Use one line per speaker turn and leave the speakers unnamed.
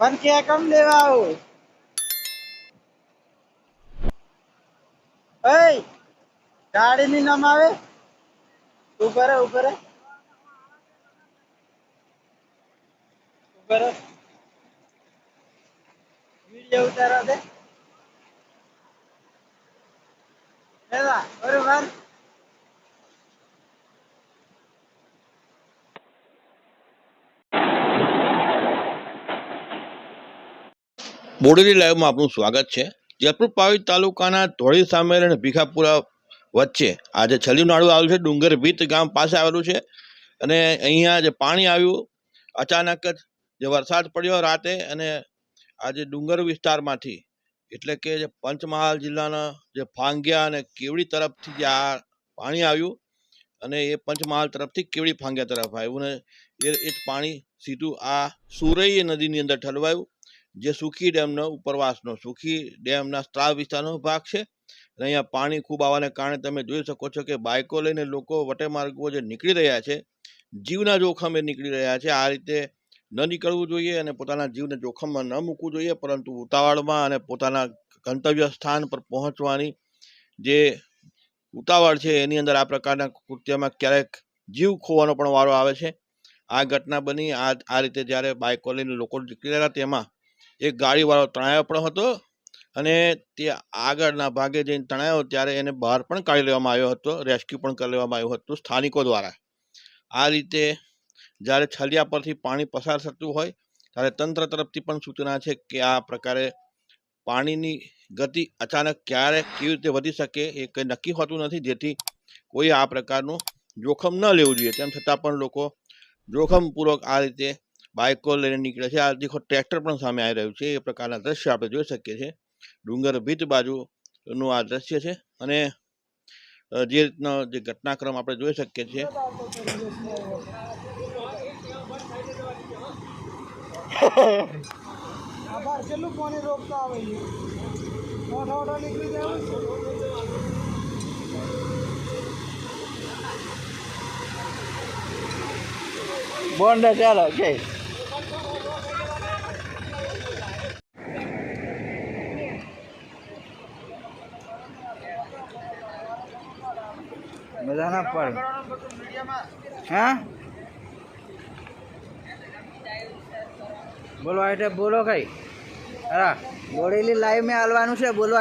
પણ ક્યાં કમ લેવા આવું એય ગાડી ની નામ આવે ઉપર ઉપર. ઉપર. વીડિયો ઉતારવા દે એલા બરોબર
બોડેલી લાઈવમાં આપનું સ્વાગત છે. જયપુર પાવી તાલુકાના ધોળી સામેર અને ભીખાપુરા વચ્ચે આજે જે નાળું આવેલું છે. ડુંગર ભીત ગામ પાસે આવેલું છે. અને અહીંયા જે પાણી આવ્યું, અચાનક જ જે વરસાદ પડ્યો રાતે અને આજે ડુંગર વિસ્તારમાંથી, એટલે કે જે પંચમહાલ જિલ્લાના જે ફાંગિયા અને કેવડી તરફથી જે આ પાણી આવ્યું અને એ પંચમહાલ તરફથી કેવડી ફાંગિયા તરફ આવ્યું. ને એ જ પાણી સીધું આ સુરૈ નદીની અંદર ઠલવાયું. જે સુખી ડેમનો ઉપરવાસનો, સુખી ડેમના સ્ત્રાવ વિસ્તારનો ભાગ છે. અને અહીંયા પાણી ખૂબ આવવાને કારણે તમે જોઈ શકો છો કે બાઇકો લઈને લોકો વટેમાર્ગો જે નીકળી રહ્યા છે, જીવના જોખમે નીકળી રહ્યા છે. આ રીતે ન નીકળવું જોઈએ અને પોતાના જીવને જોખમમાં ન મૂકવું જોઈએ, પરંતુ ઉતાવળમાં અને પોતાના ગંતવ્ય સ્થાન પર પહોંચવાની જે ઉતાવળ છે, એની અંદર આ પ્રકારના કૃત્યમાં ક્યારેક જીવ ખોવાનો પણ વારો આવે છે. આ ઘટના બની, આ આ રીતે જ્યારે બાઇકો લઈને લોકો નીકળી રહ્યા, તેમાં એક ગાડીવાળો તણાયો પણ હતો અને તે આગળના ભાગે જઈને તણાયો ત્યારે એને બહાર પણ કાઢી લેવામાં આવ્યો હતો, રેસ્ક્યુ પણ કરી લેવામાં આવ્યું હતું સ્થાનિકો દ્વારા. આ રીતે જ્યારે છલિયા પરથી પાણી પસાર થતું હોય ત્યારે તંત્ર તરફથી પણ સૂચના છે કે આ પ્રકારે પાણીની ગતિ અચાનક ક્યારે કેવી રીતે વધી શકે એ કંઈ નક્કી હોતું નથી, જેથી કોઈ આ પ્રકારનું જોખમ ન લેવું જોઈએ. તેમ છતાં પણ લોકો જોખમપૂર્વક આ રીતે બાઇકો લઈને નીકળે છે. આ દેખો, ટ્રેક્ટર પણ સામે આવી રહ્યું છે. એ પ્રકારના દ્રશ્ય આપણે જોઈ શકીએ છીએ. ડુંગર ભીત બાજુનું આ દ્રશ્ય છે અને જે રીતનો જે ઘટનાક્રમ આપણે જોઈ શકીએ છીએ.
છે બોન્ડ ચાલો કે મજા ના પડે હા? બોલો એટલે બોલો કઈ. હા બોડેલી લાઈવ મેં હાલવાનું છે બોલો